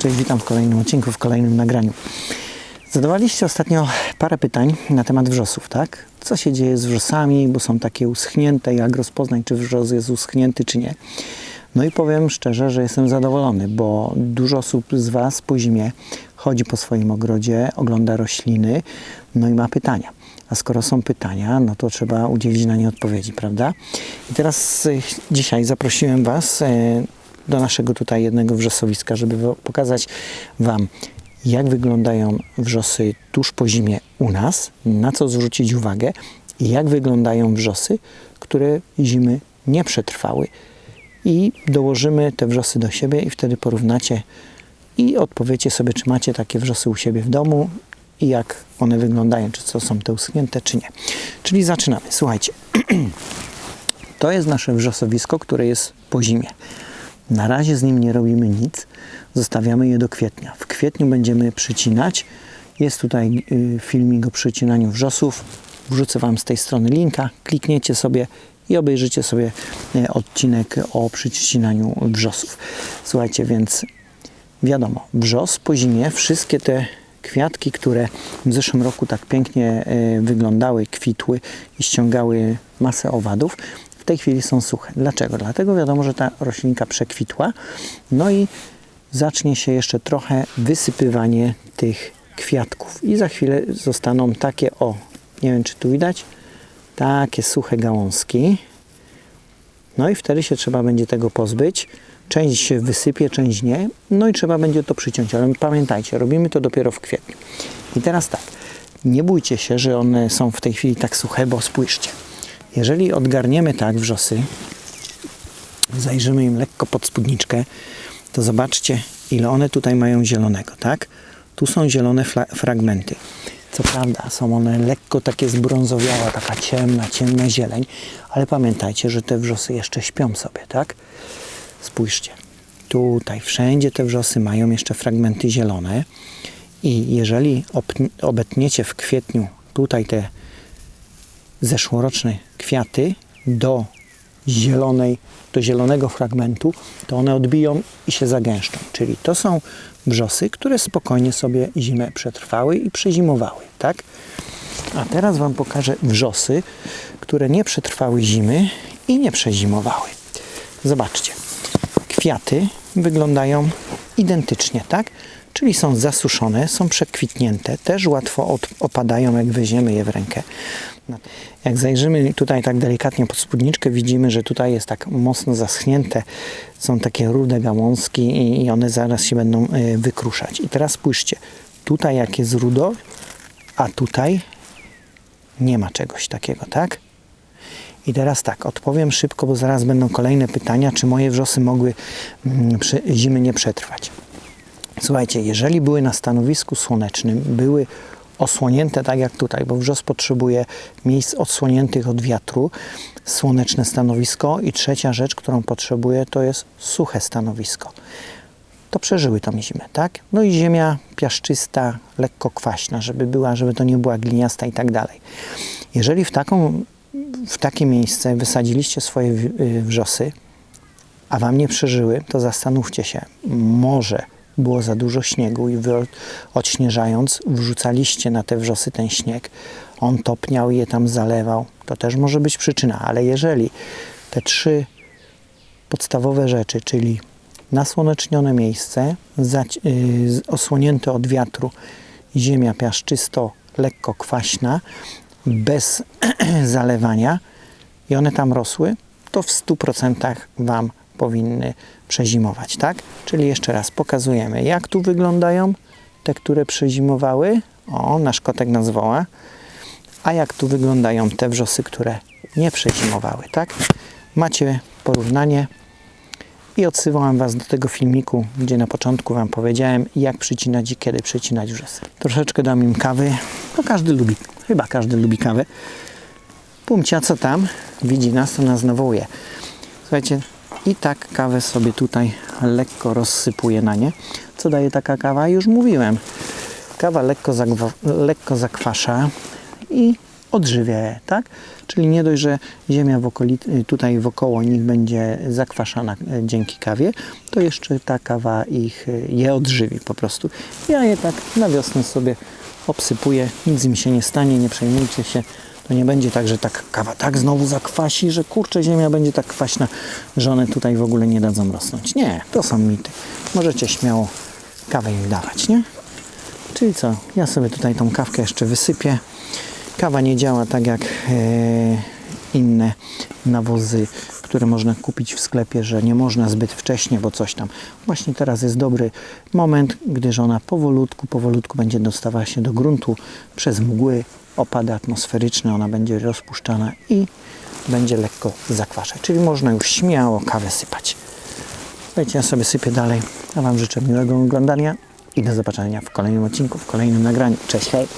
Cześć, witam w kolejnym odcinku, w kolejnym nagraniu. Zadawaliście ostatnio parę pytań na temat wrzosów, tak? Co się dzieje z wrzosami, bo są takie uschnięte, jak rozpoznać, czy wrzos jest uschnięty, czy nie. No i powiem szczerze, że jestem zadowolony, bo dużo osób z Was po zimie chodzi po swoim ogrodzie, ogląda rośliny, no i ma pytania. A skoro są pytania, no to trzeba udzielić na nie odpowiedzi, prawda? I teraz e, dzisiaj zaprosiłem Was e, do naszego tutaj jednego wrzosowiska, żeby pokazać Wam, jak wyglądają wrzosy tuż po zimie u nas, na co zwrócić uwagę i jak wyglądają wrzosy, które zimy nie przetrwały. I dołożymy te wrzosy do siebie i wtedy porównacie i odpowiecie sobie, czy macie takie wrzosy u siebie w domu i jak one wyglądają, czy co są te uschnięte, czy nie. Czyli zaczynamy. Słuchajcie, to jest nasze wrzosowisko, które jest po zimie. Na razie z nim nie robimy nic, zostawiamy je do kwietnia. W kwietniu będziemy przycinać. Jest tutaj y, filmik o przycinaniu wrzosów. Wrzucę Wam z tej strony linka. Klikniecie sobie i obejrzycie sobie y, odcinek o przycinaniu wrzosów. Słuchajcie, więc wiadomo, wrzos po zimie, wszystkie te kwiatki, które w zeszłym roku tak pięknie e, wyglądały, kwitły i ściągały masę owadów, w tej chwili są suche. Dlaczego? Dlatego wiadomo, że ta roślinka przekwitła, no i zacznie się jeszcze trochę wysypywanie tych kwiatków i za chwilę zostaną takie, o, nie wiem czy tu widać, takie suche gałązki. No i wtedy się trzeba będzie tego pozbyć. Część się wysypie, część nie. No i trzeba będzie to przyciąć. Ale pamiętajcie, robimy to dopiero w kwietniu. I teraz tak, nie bójcie się, że one są w tej chwili tak suche, bo spójrzcie. Jeżeli odgarniemy tak wrzosy, zajrzymy im lekko pod spódniczkę, to zobaczcie, ile one tutaj mają zielonego, tak? Tu są zielone fragmenty. Co prawda, są one lekko takie zbrązowiałe, taka ciemna, ciemna zieleń, ale pamiętajcie, że te wrzosy jeszcze śpią sobie, tak? Spójrzcie, tutaj wszędzie te wrzosy mają jeszcze fragmenty zielone i jeżeli obetniecie w kwietniu tutaj te zeszłoroczne kwiaty do zielonej, do zielonego fragmentu, to one odbiją i się zagęszczą. Czyli to są wrzosy, które spokojnie sobie zimę przetrwały i przezimowały, tak? A teraz Wam pokażę wrzosy, które nie przetrwały zimy i nie przezimowały. Zobaczcie. Kwiaty wyglądają identycznie, tak? Czyli są zasuszone, są przekwitnięte, też łatwo od, opadają, jak weźmiemy je w rękę. Jak zajrzymy tutaj tak delikatnie pod spódniczkę, widzimy, że tutaj jest tak mocno zaschnięte, są takie rude gałązki i- i one zaraz się będą e, wykruszać. I teraz spójrzcie, tutaj jak jest rudo, a tutaj nie ma czegoś takiego, tak? I teraz tak, odpowiem szybko, bo zaraz będą kolejne pytania, czy moje wrzosy mogły mm, zimy nie przetrwać. Słuchajcie, jeżeli były na stanowisku słonecznym, były osłonięte tak jak tutaj, bo wrzos potrzebuje miejsc odsłoniętych od wiatru, słoneczne stanowisko i trzecia rzecz, którą potrzebuje, to jest suche stanowisko. To przeżyły tą zimę, tak? No i ziemia piaszczysta, lekko kwaśna, żeby była, żeby to nie była gliniasta i tak dalej. Jeżeli w, taką, w takie miejsce wysadziliście swoje y, wrzosy, a wam nie przeżyły, to zastanówcie się, może było za dużo śniegu i wy od- odśnieżając wrzucaliście na te wrzosy ten śnieg, on topniał i je tam zalewał, to też może być przyczyna, ale jeżeli te trzy podstawowe rzeczy, czyli nasłonecznione miejsce, y, osłonięte od wiatru, ziemia piaszczysto, lekko kwaśna, bez zalewania i one tam rosły, to w 100% Wam powinny przezimować, tak? Czyli jeszcze raz pokazujemy, jak tu wyglądają te, które przezimowały. O, nasz kotek nas woła. A jak tu wyglądają te wrzosy, które nie przezimowały, tak? Macie porównanie i odsyłam Was do tego filmiku, gdzie na początku Wam powiedziałem, jak przycinać i kiedy przycinać wrzosy. Troszeczkę dam im kawy, no każdy lubi, chyba każdy lubi kawę. Pumcia, co tam? Widzi nas, to nas nawołuje. Słuchajcie, i tak kawę sobie tutaj lekko rozsypuję na nie. Co daje taka kawa? Już mówiłem. Kawa lekko, zagwa- lekko zakwasza i odżywia je, tak? Czyli nie dość, że ziemia w okolicy, tutaj wokoło nich będzie zakwaszana e, dzięki kawie, to jeszcze ta kawa ich e, je odżywi po prostu. Ja je tak na wiosnę sobie obsypuję, nic im się nie stanie, nie przejmujcie się. To nie będzie tak, że tak kawa tak znowu zakwasi, że kurczę ziemia będzie tak kwaśna, że one tutaj w ogóle nie dadzą rosnąć. Nie, to są mity. Możecie śmiało kawę im dawać, nie? Czyli co? Ja sobie tutaj tą kawkę jeszcze wysypię. Kawa nie działa tak jak e, inne nawozy, które można kupić w sklepie, że nie można zbyt wcześnie, bo coś tam. Właśnie teraz jest dobry moment, gdyż ona powolutku, powolutku będzie dostawała się do gruntu przez mgły, opady atmosferyczne, ona będzie rozpuszczana i będzie lekko zakwaszać. Czyli można już śmiało kawę sypać. Słuchajcie, ja sobie sypię dalej, a Wam życzę miłego oglądania i do zobaczenia w kolejnym odcinku, w kolejnym nagraniu. Cześć, hej!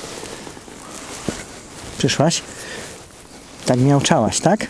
Przyszłaś? Tak miałczałaś, tak?